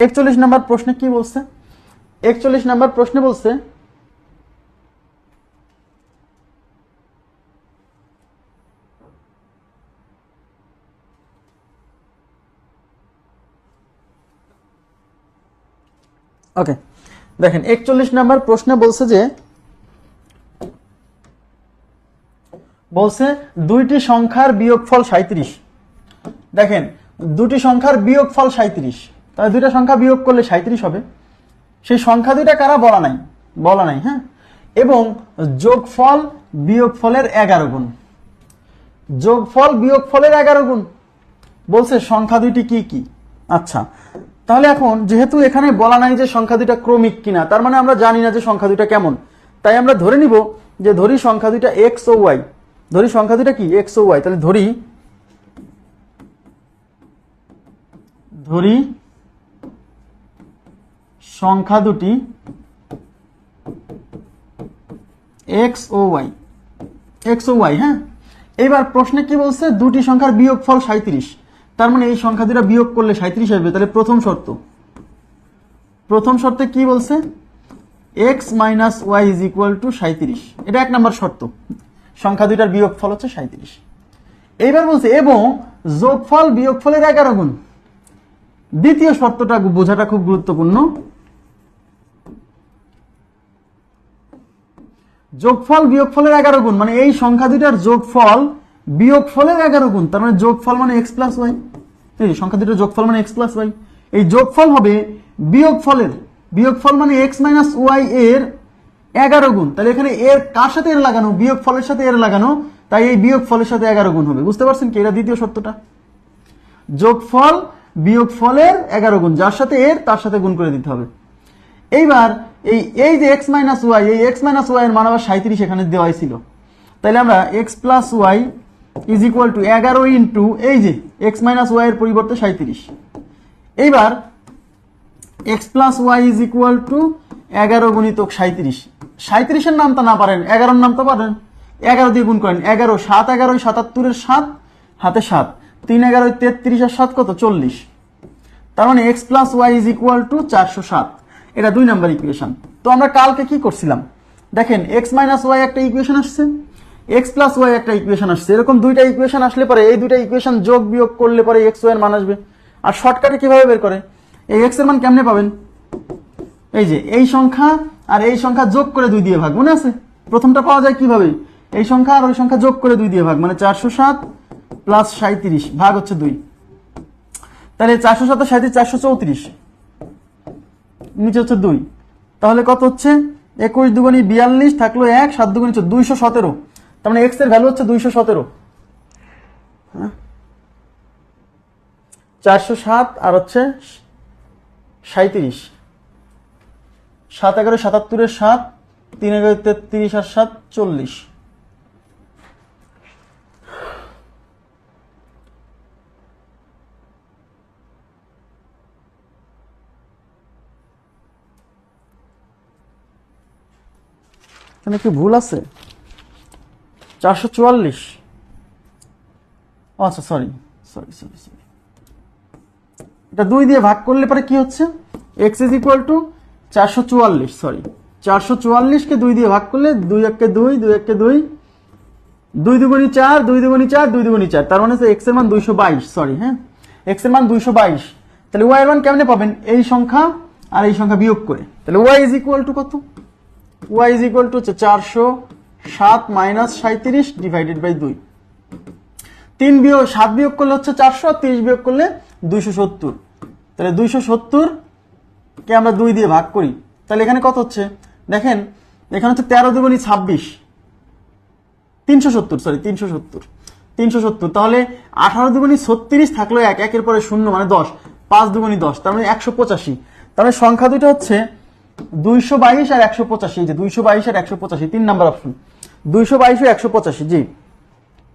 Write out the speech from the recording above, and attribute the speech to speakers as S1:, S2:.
S1: একচল্লিশ নাম্বার প্রশ্নে কি বলছে? একচল্লিশ নাম্বার প্রশ্নে বলছে, ওকে, দেখেন, একচল্লিশ নাম্বার প্রশ্নে বলছে যে, বলছে দুইটি সংখ্যার বিয়োগফল সাঁত্রিশ দেখেন দুটি সংখ্যার বিয়োগফল সাঁত্রিশ তাহলে দুইটা সংখ্যা বিয়োগ করলে সাঁত্রিশ হবে। সেই সংখ্যা দুইটা কারা বলা নাই? বলা নাই হ্যাঁ? এবং যোগফল বিয়োগফলের এগারো গুণ। যোগফল বিয়োগফলের এগারো গুণ। বলছে সংখ্যা দুইটি কি কি? আচ্ছা তাহলে এখন যেহেতু এখানে বলা নাই যে সংখ্যা দুইটা ক্রমিক কিনা, তার মানে আমরা জানি না যে সংখ্যা দুইটা কেমন। তাই আমরা ধরে নিব যে ধরি সংখ্যা দুইটা এক্স ও ওয়াই ধরি সংখ্যা দুইটা কি? এক্স ও ওয়াই তাহলে ধরি ধরি সংখ্যা দুটি এক্স ও ওয়াই এক্স ও ওয়াই হ্যাঁ? এবার প্রশ্নে কি বলছে? দুটি সংখ্যার বিয়োগফল সাঁত্রিশ তার মানে এই সংখ্যা দুটা বিয়োগ করলে সাঁত্রিশ আসবে। তাহলে প্রথম শর্ত। প্রথম শর্তে কি বলছে? X minus Y is equal to সাঁত্রিশ এটা এক নম্বর শর্ত। সংখ্যা দুইটার বিয়োগফল হচ্ছে সাঁত্রিশ এইবার বলছে, এবং যোগফল বিয়োগফলের এগারো গুণ। দ্বিতীয় শর্তটা বোঝাটা খুব গুরুত্বপূর্ণ। যোগফল বিয়োগফলের এগারো গুণ মানে এই সংখ্যা দুইটার যোগফল বিয়োগফলের এগারো গুণ, তার মানে যোগফল মানে এক্স প্লাস ওয়াই এই সংখ্যা দুইটার যোগফল মানে এক্স প্লাস ওয়াই এই যোগফল হবে বিয়োগফলের, বিয়োগফল মানে এক্স মাইনাস ওয়াই এর এগারো গুণ। তাহলে এখানে এর কার সাথে এর লাগানো? বিয়োগফলের সাথে এর লাগানো, তাই এই বিয়োগফলের সাথে এগারো গুণ হবে। বুঝতে পারছেন কি? এটা দ্বিতীয় শর্তটা। যোগফল বিয়োগফলের এগারো গুণ, যার সাথে এর, তার সাথে গুণ করে দিতে হবে। এইবার এই এই যে এক্স মাইনাস ওয়াই এই এক্স মাইনাস ওয়াই এর মান আবার সাঁত্রিশ এখানে দেওয়াই ছিল। তাহলে আমরা X plus Y is equal to এগারো ইন্টু এই যে এক্স মাইনাস ওয়াই এর পরিবর্তে সাঁত্রিশ এইবার X plus Y is equal to এগারো গুণিতক সাঁত্রিশ সাঁত্রিশের নামটা না পারেন, এগারোর নামটা পারেন। এগারো দিয়ে গুণ করেন, এগারো, সাত এগারোই সাতাত্তরের সাত, হাতে সাত। তিন এগারোই তেত্রিশ আর সাত কত? চল্লিশ। তার মানে X plus Y is equal to চারশো সাত। এটা দুই নাম্বার ইকুয়েশন তো আমরা কালকে কি করছিলাম? দেখেন এক্স মাইনাস ওয়াই একটা ইকুয়েশন আসছে এক্স প্লাস ওয়াই একটা ইকুয়েশন আসছে। এরকম দুইটা ইকুয়েশন আসলে পরে এই দুইটা ইকুয়েশন যোগ বিয়োগ করলে পরে এক্স ওয়াই মান আসবে। আর শর্টকাটে কীভাবে বের করে? এই এক্সের মান কেমনে পাবেন? এই যে, এই সংখ্যা আর এই সংখ্যা যোগ করে দুই দিয়ে ভাগ, মনে আছে? প্রথমটা পাওয়া যায় কীভাবে? এই সংখ্যা আর ওই সংখ্যা যোগ করে দুই দিয়ে ভাগ মানে চারশো সাত প্লাস সাঁত্রিশ ভাগ হচ্ছে দুই। তাহলে চারশো সাত সাঁত্রিশ চারশো চৌত্রিশ। নিচে হচ্ছে দুই। তাহলে কত হচ্ছে? একুশ দুগুণি বিয়াল্লিশ থাকল এক, সাত দুগুণি দুইশো সতেরো। তার মানে এক্সের ভ্যালু হচ্ছে দুইশো সতেরো। চারশো সাত আর হচ্ছে সাঁত্রিশ সাত এগারো সাতাত্তরের সাত, তিন এগারো তেত্রিশ আর সাত চল্লিশ। এখানে কি ভুল আছে? চারশো চুয়াল্লিশ। আচ্ছা সরি সরি সরি সরি এটা দুই দিয়ে ভাগ করলে পরে কি হচ্ছে? এক্স ইজ ইকুয়াল টু চারশো চুয়াল্লিশ সরি চারশো চুয়াল্লিশকে দুই দিয়ে ভাগ করলে দুই এককে দুই দুই এককে দুই। দুই দুগুণি চার, দুই দুগুণি চার, দুই দুগুণি চার। তার মানে এক্সের মান দুইশো বাইশ সরি হ্যাঁ? এক্সের মান দুইশো বাইশ। তাহলে ওয়াই এর মান কেমনে পাবেন? এই সংখ্যা আর এই সংখ্যা বিয়োগ করে। তাহলে ওয়াই ইজ ইকুয়াল টু কত? ওয়াই ইজ ইকুয়াল টু হচ্ছে চারশো সাত মাইনাস সাঁত্রিশ ডিভাইডেড বাই দুই। তিন বিয়োগ সাত বিয়োগ করলে হচ্ছে চারশো আর তিরিশ বিয়োগ করলে দুইশো সত্তর। তাহলে দুইশো সত্তর কে আমরা দুই দিয়ে ভাগ করি। তাহলে এখানে কত হচ্ছে? দেখেন, এখানে হচ্ছে তেরো দুগুণি ছাব্বিশ। তিনশো সত্তর সরি তিনশো সত্তর। তিনশো সত্তর, তাহলে আঠারো দুগুণি ছত্রিশ থাকল এক, একের পরে শূন্য মানে দশ। পাঁচ দুগুণি দশ, তার মানে একশো পঁচাশি। তার মানে সংখ্যা দুটো হচ্ছে দুইশো বাইশ আর একশো পঁচাশি যে দুইশো বাইশ আর একশো পঁচাশি, তিন নাম্বার অপশন দুইশো বাইশ আর একশো পঁচাশি, জি।